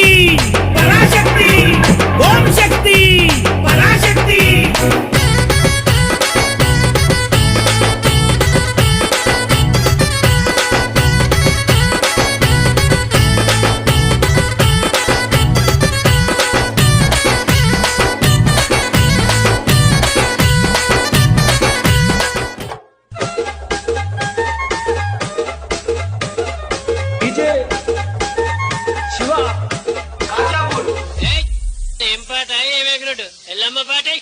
Happy i'm a bad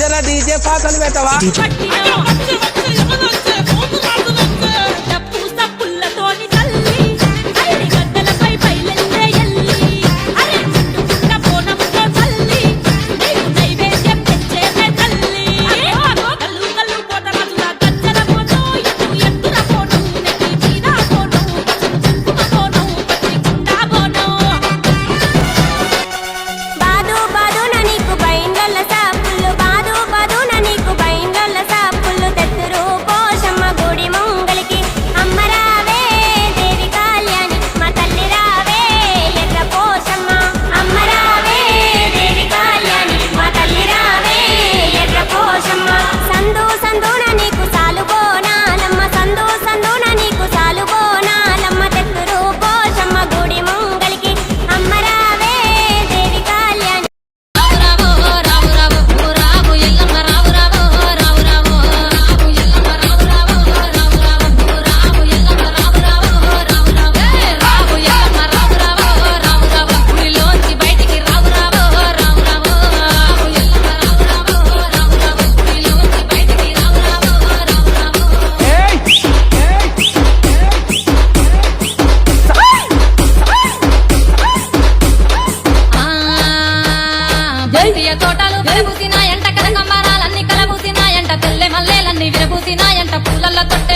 జర DJ పాటలు పెట్టవా la la